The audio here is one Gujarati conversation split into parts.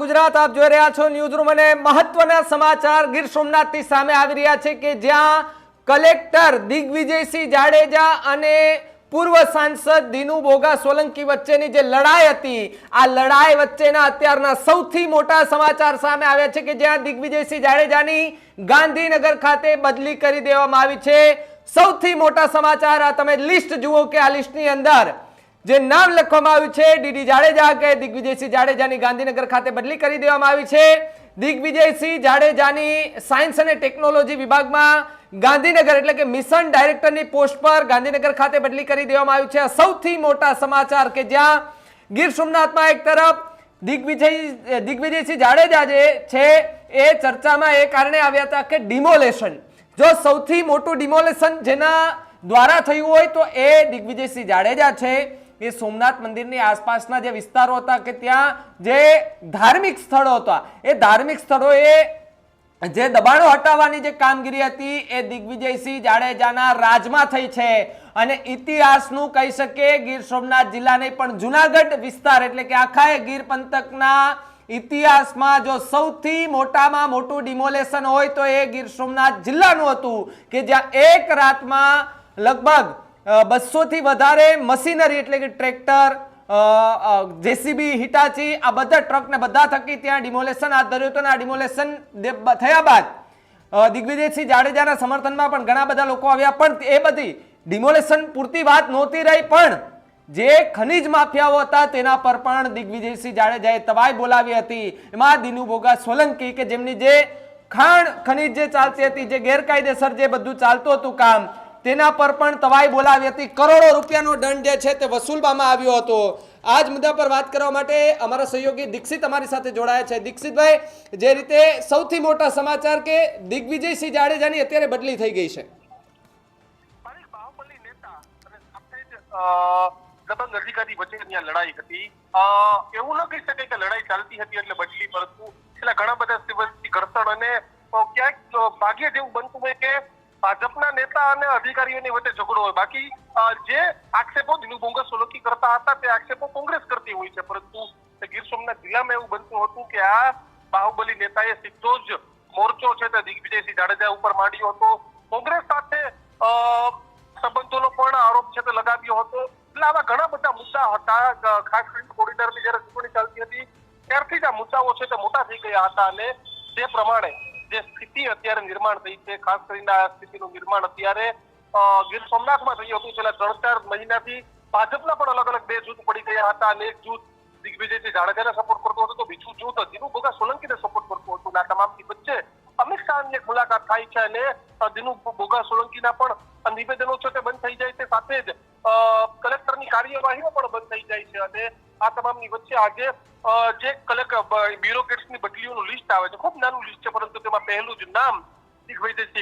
ગુજરાત, આપ જોઈ રહ્યા છો ન્યૂઝ રૂમ અને મહત્વના સમાચાર. ગીર સોમનાથથી સામે આવી રહ્યા છે કે જ્યાં કલેક્ટર દિગ્વિજયસિંહ જાડેજા અને પૂર્વ સાંસદ દિનુ બોગા સોલંકી વચ્ચેની જે લડાઈ હતી, આ લડાઈ વચ્ચેના અત્યારના સૌથી મોટા સમાચાર સામે આવ્યા છે કે જ્યાં દિગ્વિજયસિંહ જાડેજાની ગાંધીનગર ખાતે બદલી કરી દેવામાં આવી છે. સૌથી મોટા સમાચાર આ તમે લિસ્ટ જુઓ કે આ લિસ્ટની અંદર જે નામ લખવામાં આવ્યું છે, ડીડી જાડેજા કે દિગ્વિજયસિંહ જાડેજાની ગાંધીનગર ખાતે બદલી કરી દેવામાં આવી છે. દિગ્વિજયસિંહ જાડેજાની સાયન્સ અને ટેકનોલોજી વિભાગમાં ગાંધીનગર એટલે કે મિશન ડાયરેક્ટરની પોસ્ટ પર ગાંધીનગર ખાતે બદલી કરી દેવામાં આવ્યું છે. સૌથી મોટા સમાચાર કે જ્યાં ગીર સોમનાથમાં એક તરફ દિગ્વિજય, દિગ્વિજયસિંહ જાડેજા જે છે, એ ચર્ચામાં એ કારણે આવ્યા હતા કે ડિમોલેશન. જો સૌથી મોટું ડિમોલેશન જેના દ્વારા થયું હોય તો એ દિગ્વિજયસિંહ જાડેજા છે. એ સોમનાથ મંદિરની આસપાસના જે વિસ્તારો હતા કે ત્યાં જે ધાર્મિક સ્થળો હતા, એ ધાર્મિક સ્થળોએ જે દબાણો હટાવવાની જે કામગીરી હતી, એ દિગ્વિજયસિંહ જાડેજાના રાજમાં થઈ છે. અને ઇતિહાસનું કહી શકે ગીર સોમનાથ જિલ્લા નહીં, પણ જુનાગઢ વિસ્તાર એટલે કે આખા ગીર પંથકના ઇતિહાસમાં જો સૌથી મોટામાં મોટું ડિમોલેશન હોય તો એ ગીર સોમનાથ જિલ્લાનું હતું, કે જ્યાં એક રાતમાં લગભગ બસો થી વધારે મશીનરી એટલે કે ટ્રેક્ટર જેસીબી, હિટાચી, આ બધા ટ્રક ને બધા થકી ત્યાં ડિમોલેશન હાથ ધર્યું હતું અને આ ડિમોલેશન થયા બાદ દિગ્વિજયસિંહ જાડેજાના સમર્થનમાં પણ ઘણા બધા લોકો આવ્યા, પણ એ બધી ડિમોલેશન પૂરતી વાત નહોતી રહી, પણ જે ખનીજ માફિયાઓ હતા તેના પર પણ દિગ્વિજયસિંહ જાડેજાએ તવાઈ બોલાવી હતી. એમાં દિનુ ભોગા સોલંકી કે જેમની જે ખાણ ખનીજ જે ચાલતી હતી, જે ગેરકાયદેસર જે બધું ચાલતું હતું કામ તેના પર પણ તવાઈ બોલાવી હતી. કરોડો રૂપિયાનો દંડ જે છે તે વસૂલવામાં આવ્યો હતો. આ જ મુદ્દા પર વાત કરવા માટે અમારા સહયોગી દીક્ષિત અમારી સાથે જોડાયા છે. દીક્ષિતભાઈ, જે રીતે સૌથી મોટા સમાચાર કે દિગ્વિજયસિંહ જાડેજાની અત્યારે બદલી થઈ ગઈ છે. દબંગ અધિકારી વચ્ચેની આ લડાઈ હતી. એવું ન કહી શકાય કે લડાઈ ચાલતી હતી એટલે બદલી પરંતુ છેલ્લા ઘણા બધા દિવસથી ઘર્ષણ અને ક્યાંક ભાગ્ય જેવું બનતું હોય કે ભાજપના નેતા અને અધિકારીઓની વચ્ચે ઝઘડો હોય. બાકી જે આક્ષેપો દિનુ સોલંકી કરતા હતા, તે આક્ષેપો કોંગ્રેસ કરતી હોય છે. પરંતુ ગીર સોમનાથ જિલ્લામાં એવું બનતું હતું કે આ બાહુબલી નેતાએ સીધો જ મોરચો છે તે દિગ્વિજયસિંહ જાડેજા ઉપર માંડ્યો હતો. કોંગ્રેસ સાથે સંબંધોનો પણ આરોપ છે તે લગાવ્યો હતો. એટલે આવા ઘણા બધા મુદ્દા હતા. ખાસ કરીને કોરિડોરની જયારે ચૂંટણી ચાલતી હતી, ત્યારથી જ આ મુદ્દાઓ છે તે મોટા થઈ ગયા હતા અને તે પ્રમાણે જે સ્થિતિ અત્યારે નિર્માણ થઈ છે, ખાસ કરીને આ સ્થિતિનું નિર્માણ અત્યારે ગીર સોમનાથમાં થયું હતું. છેલ્લા ત્રણ ચાર મહિનાથી ભાજપના પણ અલગ અલગ બે જૂથ પડી ગયા હતા અને એક જૂથ દિગ્વિજયજી જાડેજાને સપોર્ટ કરતો હતો. તો બીજું જૂથ દિનુ બોગા સોલંકીને સપોર્ટ કરતું હતું. આ તમામથી વચ્ચે અમિત શાહની મુલાકાત થાય છે અને દિનુ બોગા સોલંકીના પણ નિવેદનો છે તે બંધ થઈ જાય છે. સાથે જ કલેક્ટરની કાર્યવાહીઓ પણ બંધ થઈ જાય છે. અને આ તમામની વચ્ચે આજે જે કલેક્ટર બ્યુરોક્રેટ્સની બદલીઓનું લિસ્ટ આવે છે. ખૂબ નાનું લિસ્ટ છે, પરંતુ તેમાં પહેલું જ નામ છે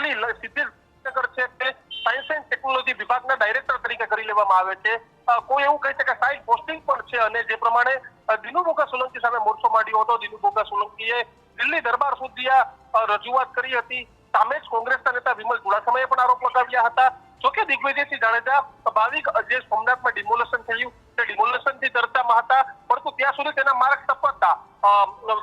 તેની બદલી લ- સીધી નગર છે તે સાયન્સ એન્ડ ટેકનોલોજી વિભાગના ડાયરેક્ટર તરીકે કરી લેવામાં આવે છે. કોઈ એવું કહે છે કે સાઇડ પોસ્ટિંગ પણ છે અને જે પ્રમાણે દિનુ બોગા સોલંકી સામે મોરચો માંડ્યો હતો. દિનુ બોગા સોલંકીએ દિલ્હી દરબાર સુધી આ રજૂઆત કરી હતી. સામે જ કોંગ્રેસના નેતા વિમલ ચુડાસમાએ પણ આરોપ લગાવ્યા હતા. જોકે દિગ્વિજયસિંહ જાડેજા, ભાવિક જે સોમનાથમાં ડિમોલેશન થયું. તે ડિમોલેશનથી ચર્ચામાં હતા, પરંતુ ત્યાં સુધી તેના માર્ક તપતા હતા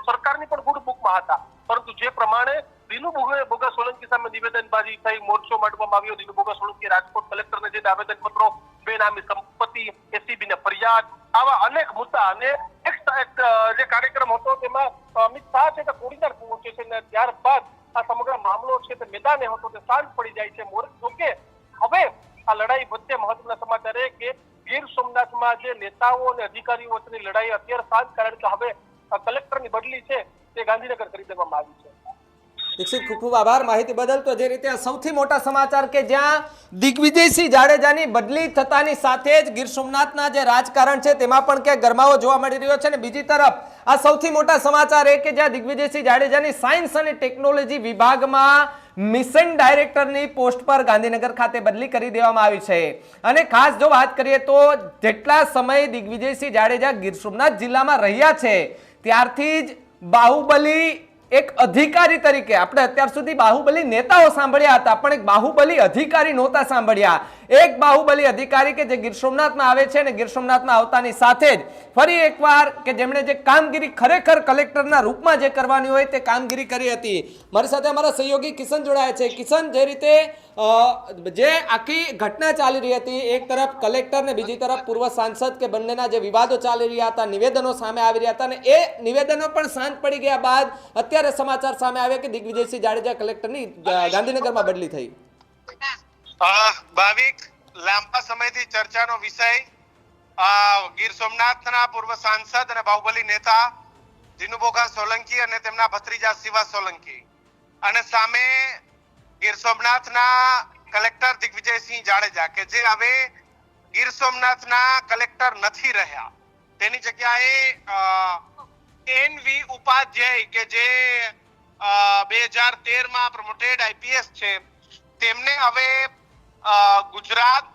સરકારની પણ ગુડ બુકમાં હતા. પરંતુ જે પ્રમાણે દિનુ બોગા સોલંકી સામે નિવેદનબાજી થઈ મોરચો માંડવામાં આવ્યો. દિનુ બોગા સોલંકી રાજકોટ કલેક્ટરને જે આવેદન પત્રો બેનામી સંપત્તિ એસીબી ને ફરિયાદ, આવા અનેક મુદ્દા અને એક જે કાર્યક્રમ હતો તેમાં અમિત શાહ છે તે કોડીનાર પહોંચે છે અને ત્યારબાદ આ સમગ્ર મામલો છે તે મેદાને હતો તે શાંત પડી જાય છે. મોર જોકે હવે આ લડાઈ વચ્ચે મહત્વના સમાચાર એ કે ગીર સોમનાથમાં જે નેતાઓ અને અધિકારીઓ વચ્ચેની લડાઈ અત્યારે શાંત કારણ કે હવે કલેક્ટરની બદલી છે તે ગાંધીનગર કરી દેવામાં આવી છે. દીક્ષિત, ખૂબ ખૂબ આભાર. માહિતી બદલ તો જે રીતે સૌથી મોટા સમાચાર કે જ્યાં દિગ્વિજયસિંહ જાડેજાની બદલી થતાની સાથે જ ગીર સોમનાથના જે રાજકારણ છે તેમાં પણ ક્યાંક ગરમાવો જોવા મળી રહ્યો છે. અને બીજી તરફ, આ સૌથી મોટા સમાચાર એ કે જ્યાં દિગ્વિજયસિંહ જાડેજાની સાયન્સ અને ટેકનોલોજી વિભાગમાં મિશન ડાયરેક્ટરની પોસ્ટ પર ગાંધીનગર ખાતે બદલી કરી દેવામાં આવી છે. અને ખાસ જો વાત કરીએ તો જેટલા સમય દિગ્વિજયસિંહ જાડેજા ગીર સોમનાથ જિલ્લામાં રહ્યા છે, ત્યારથી જ બાહુબલી એક અધિકારી તરીકે. આપણે અત્યાર સુધી બાહુબલી નેતાઓ સાંભળ્યા હતા, પણ એક બાહુબલી અધિકારી નહોતા સાંભળ્યા. એક બાહુબલી અધિકારી કે જે ગીર સોમનાથમાં આવે છે અને ગીર સોમનાથમાં આવતાની સાથે જ ફરી એકવાર કે જેમણે જે કામગીરી ખરેખર કલેક્ટરના રૂપમાં જે કરવાની હોય તે કામગીરી કરી હતી. મારી સાથે અમારા સહયોગી કિશન જોડાયા છે. કિશન, જે રીતે જે આખી ઘટના ચાલી રહી હતી, એક તરફ કલેક્ટર ને બીજી તરફ પૂર્વ સાંસદ કે બંનેના જે વિવાદો ચાલી રહ્યા હતા, નિવેદનો સામે આવી રહ્યા હતા, અને એ નિવેદનો પણ શાંત પડી ગયા બાદ અત્યારે સમાચાર સામે આવ્યા કે દિગ્વિજયસિંહ જાડેજા કલેક્ટરની ગાંધીનગરમાં બદલી થઈ. ભાવિક લાંબા સમયથી ચર્ચાનો વિષય ગીર સોમનાથના પૂર્વ સાંસદ અને બાહુબલી નેતા જીનુબોગા સોલંકી અને તેમના ભત્રીજા શિવા સોલંકી. અને સામે ગીર સોમનાથના કલેક્ટર દિગ્વિજયસિંહ જાડેજા કે જે હવે ગીર સોમનાથના કલેક્ટર નથી રહ્યા. તેની જગ્યાએ એનવી ઉપાધ્યાય કે જે બે હજાર તેરમાં પ્રમોટેડ આઈપીએસ છે, તેમને હવે ગુજરાત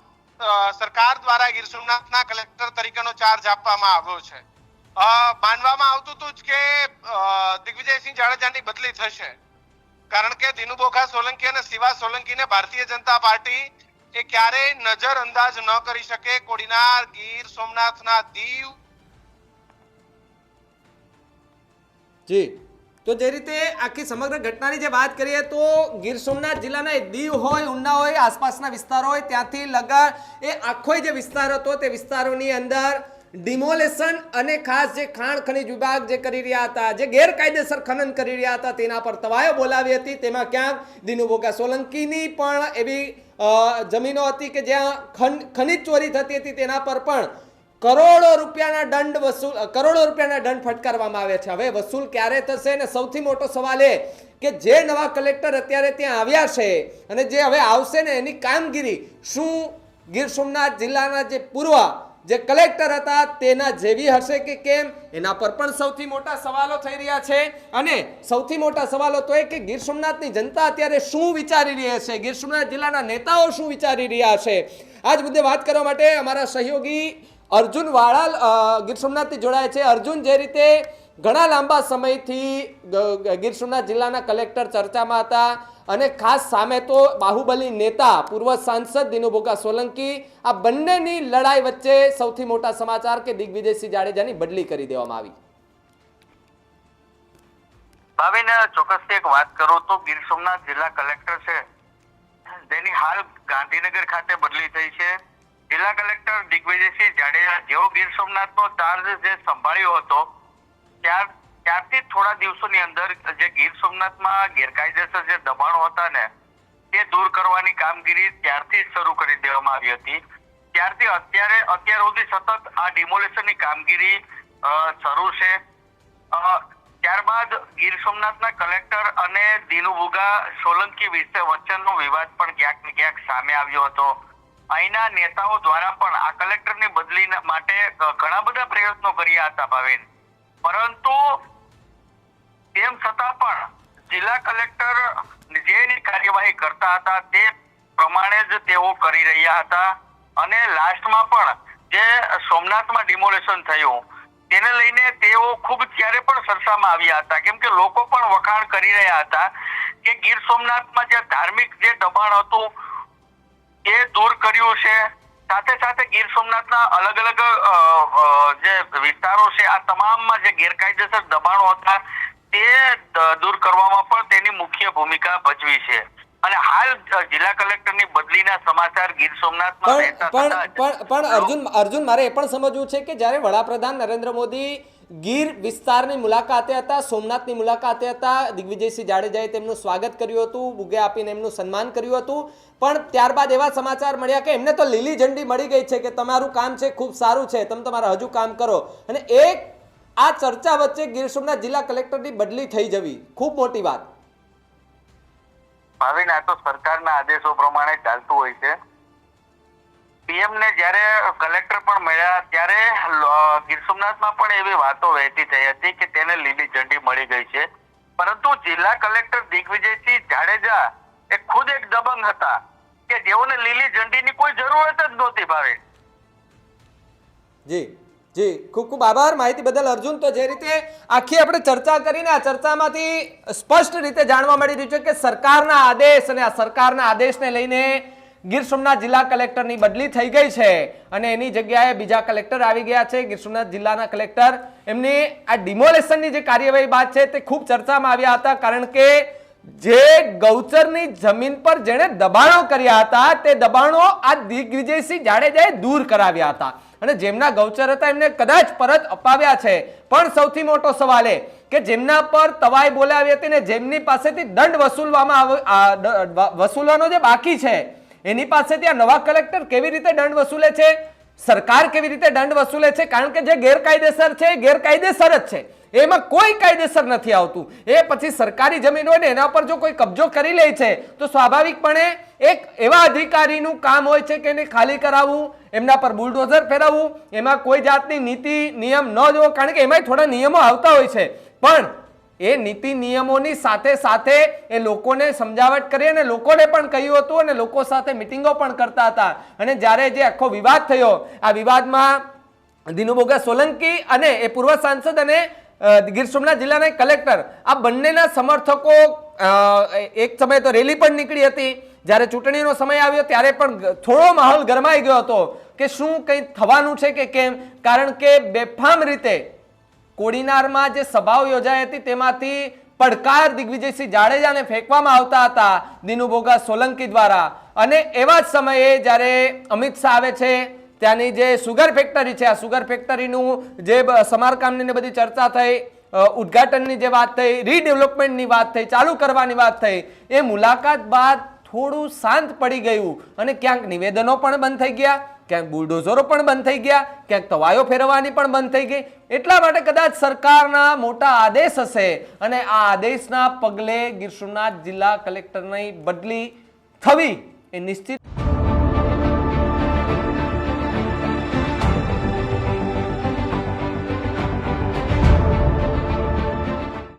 સરકાર દ્વારા ગીર સોમનાથના કલેક્ટર તરીકેનો ચાર્જ આપવામાં આવ્યો છે. માનવામાં આવતું હતું જ કે દિગ્વિજયસિંહ જાડેજાની બદલી થશે. કારણ કે દિનુબોખા સોલંકી અને શિવા સોલંકીને ભારતીય જનતા પાર્ટી એ ક્યારેય નજર અંદાજ ન કરી શકે. કોડીનાર, ગીર, સોમનાથના દીવ. જી. તો જે રીતે આખી સમગ્ર ઘટનાની જે વાત કરીએ તો ગીર સોમનાથ જિલ્લાના દીવ હોય, ઉના હોય, આસપાસના વિસ્તારો હોય, ત્યાંથી લગા એ આખો જે વિસ્તાર હતો તે વિસ્તારોની અંદર ડિમોલેશન અને ખાસ જે ખાણ ખનિજ વિભાગ જે કરી રહ્યા હતા, જે ગેરકાયદેસર ખનન કરી રહ્યા હતા, તેના પર તવાયો બોલાવી હતી. તેમાં ક્યાંક દિનુભોગા સોલંકીની પણ એવી જમીનો હતી કે જ્યાં ખન- ખનિજ ચોરી થતી હતી, તેના પર પણ કરોડો રૂપિયાના દંડ વસૂલ કરોડો રૂપિયાના દંડ ફટકારવામાં આવે છે. હવે વસૂલ ક્યારે થશે અને સૌથી મોટો સવાલ એ કે જે નવા કલેક્ટર અત્યારે ત્યાં આવ્યા છે અને જે હવે આવશે ને એની કામગીરી શું ગીર સોમનાથ જિલ્લાના જે પૂર્વ જે કલેક્ટર હતા તેના જેવી હશે કે કેમ? એના પર પણ સૌથી મોટા સવાલો થઈ રહ્યા છે. અને સૌથી મોટા સવાલો તો એ કે ગીર સોમનાથની જનતા અત્યારે શું વિચારી રહી છે? ગીર સોમનાથ જિલ્લાના નેતાઓ શું વિચારી રહ્યા છે? આજ મુદ્દે વાત કરવા માટે અમારા સહયોગી અર્જુન વાળાલ ગીર સોમનાથથી જોડાય છે. અર્જુન, જે રીતે ઘણા લાંબા સમયથી ગીર સોમનાથ જિલ્લાના કલેક્ટર ચર્ચામાં હતા અને ખાસ સામે તો બાહુબલી નેતા, પૂર્વ સાંસદ દિનુભોગા સોલંકી, આ બંનેની લડાઈ વચ્ચે સૌથી મોટા સમાચાર કે દિગ્વિજયસિંહ જાડેજાની બદલી કરી દેવામાં આવી. ભાવિન ચોક્કસથી એક વાત કરું તો ગીર સોમનાથ જિલ્લા કલેક્ટર છે. તેની હાલ ગાંધીનગર ખાતે બદલી થઈ છે. જિલ્લા કલેક્ટર દિગ્વિજયસિંહ જાડેજા જેઓ ગીર સોમનાથનો ચાર્જ જે સંભાળ્યો હતો, ત્યાર ત્યારથી થોડા દિવસોની અંદર જે ગીર સોમનાથમાં ગેરકાયદેસર જે દબાણો હતા ને, તે દૂર કરવાની કામગીરી ત્યારથી શરૂ કરી દેવામાં આવી હતી. ત્યારથી અત્યારે, અત્યાર સુધી સતત આ ડિમોલેશનની કામગીરી શરૂ છે. ત્યારબાદ ગીર સોમનાથના કલેક્ટર અને દિનુભુગા સોલંકી વિશે વચ્ચેનો વિવાદ પણ ક્યાંક ને ક્યાંક સામે આવ્યો હતો. અહીંના નેતાઓ દ્વારા પણ આ કલેક્ટરની બદલી માટે ઘણા બધા પ્રયત્નો કર્યા હતા ભાવિન. પરંતુ તેમ છતાં પણ જિલ્લા કલેક્ટર જેની કાર્યવાહી કરતા હતા તે પ્રમાણે જ તેઓ કરી રહ્યા હતા. અને લાસ્ટમાં પણ જે સોમનાથમાં ડિમોલેશન થયું, તેને લઈને તેઓ ખૂબ ત્યારે પણ સરસામાં આવ્યા હતા. કેમ કે લોકો પણ વખાણ કરી રહ્યા હતા કે ગીર સોમનાથમાં જે ધાર્મિક જે દબાણ હતું એ દૂર કર્યું છે. સાથે સાથે ગીર સોમનાથના અલગ અલગ જે વિસ્તારો છે આ તમામમાં જે ગેરકાયદેસર દબાણો હતા તે દૂર કરવામાં પણ તેની મુખ્ય ભૂમિકા ભજવી છે. અને હાલ જિલ્લા કલેક્ટરની બદલીના સમાચાર ગીર સોમનાથમાં પણ પણ પણ અર્જુન અર્જુન મારે એ પણ સમજવું છે કે જ્યારે વડાપ્રધાન નરેન્દ્ર મોદી ગીર વિસ્તારની મુલાકાતે હતા, સોમનાથની મુલાકાતે હતા, દિગ્વિજયસિંહ જાડેજાએ તેમનું સ્વાગત કર્યું હતું, બુગે આપીને એમનું સન્માન કર્યું હતું. પણ ત્યારબાદ એવા સમાચાર મળ્યા કે એમને તો લીલી ઝંડી મળી ગઈ છે કે તમારું કામ છે, ખૂબ સારું છે, તમે તમારા હજુ કામ કરો. અને એક આ ચર્ચા વચ્ચે ગીર સોમનાથ જિલ્લા કલેક્ટરની બદલી થઈ જવી. ખૂબ મોટી વાત. ભાવિન, આ તો સરકારના આદેશો પ્રમાણે ચાલતું હોય છે. પીએમ ને જ્યારે કલેક્ટર પણ મળ્યા, ત્યારે ગીર સોમનાથમાં પણ એવી વાતો વહેતી થઈ હતી કે તેને લીલી ઝંડી મળી ગઈ છે. પરંતુ જિલ્લા કલેક્ટર દિગ્વિજયસિંહ જાડેજા એ ખુદ એક દબંગ હતા કે જેઓને લીલી ઝંડીની કોઈ જરૂરત જ નહોતી ભાવે. જી જી, ખૂબ ખૂબ આભાર. માહિતી બદલ અર્જુન તો જે રીતે આખી આપણે ચર્ચા કરીને આ ચર્ચામાંથી સ્પષ્ટ રીતે જાણવા મળી રહ્યું છે કે સરકારના આદેશ અને આ સરકારના આદેશને લઈને ગીર સોમનાથ જિલ્લા કલેક્ટરની બદલી થઈ ગઈ છે અને એની જગ્યાએ બીજા કલેક્ટર આવી ગયા છે. ગીર સોમનાથ જિલ્લાના કલેક્ટર એમની આ ડિમોલેશનની જે કાર્યવાહી બાદ છે તે ખૂબ ચર્ચામાં આવ્યા હતા, કારણ કે જે ગૌચરની જમીન પર જેણે દબાણો કર્યા હતા, તે દબાણો આ દિગ્વિજયસિંહ જાડેજાએ દૂર કરાવ્યા હતા. અને જેમના ગૌચર હતા એમને કદાચ પરત અપાવ્યા છે. પણ સૌથી મોટો સવાલ એ કે જેમના પર તવાઈ બોલાવી હતી ને જેમની પાસેથી દંડ વસૂલવામાં વસૂલવાનો જે બાકી છે એની પાસેથી આ નવા કલેક્ટર કેવી રીતે દંડ વસૂલે છે? સરકાર કેવી રીતે દંડ વસૂલે છે? કારણ કે જે ગેરકાયદેસર છે, એ ગેરકાયદેસર જ છે. એમાં કોઈ કાયદેસર નથી આવતું. એ પછી સરકારી જમીન હોય ને, એના પર જો કોઈ કબજો કરી લે છે, તો સ્વાભાવિકપણે એક એવા અધિકારીનું કામ હોય છે કે એને ખાલી કરાવવું, એમના પર બુલડોઝર ફેરવવું, એમાં કોઈ જાતની નીતિ, નિયમ ન જોવો, કારણ કે એમાંય થોડા નિયમો આવતા હોય છે. પણ એ નીતિ નિયમોની સાથે સાથે એ લોકોને સમજાવટ કરી અને લોકોને પણ કહ્યું હતું અને લોકો સાથે મિટિંગો પણ કરતા હતા. અને જ્યારે જે આખો વિવાદ થયો, આ વિવાદમાં દિનુબોગા સોલંકી અને એ પૂર્વ સાંસદ અને ગીર સોમનાથ જિલ્લાના કલેક્ટર, આ બંનેના સમર્થકો એક સમયે તો રેલી પણ નીકળી હતી. જ્યારે ચૂંટણીનો સમય આવ્યો ત્યારે પણ થોડો માહોલ ગરમાઈ ગયો હતો કે શું કંઈ થવાનું છે કે કેમ? કારણ કે બેફામ રીતે કોડીનારમાં જે સભાઓ યોજાઈ હતી તેમાંથી પડકાર દિગ્વિજયસિંહ જાડેજાને ફેંકવામાં આવતા હતા દિનુભોગા સોલંકી દ્વારા. અને એવા જ સમયે જ્યારે અમિત શાહ આવે છે, ત્યાંની જે સુગર ફેક્ટરી છે, આ સુગર ફેક્ટરીનું જે સમારકામની બધી ચર્ચા થઈ ઉદ્ઘાટનની જે વાત થઈ, રીડેવલપમેન્ટની વાત થઈ, ચાલુ કરવાની વાત થઈ, એ મુલાકાત બાદ થોડું શાંત પડી ગયું અને ક્યાંક નિવેદનો પણ બંધ થઈ ગયા. ક્યાંક બુલડોઝરો પણ બંધ થઈ ગયા, ક્યાંક તવાયો ફેરવવાની પણ બંધ થઈ ગઈ. એટલા માટે કદાચ સરકારના મોટા આદેશ હશે અને આ આદેશના પગલે ગીર સોમનાથ જિલ્લા કલેક્ટરની બદલી થવી એ નિશ્ચિત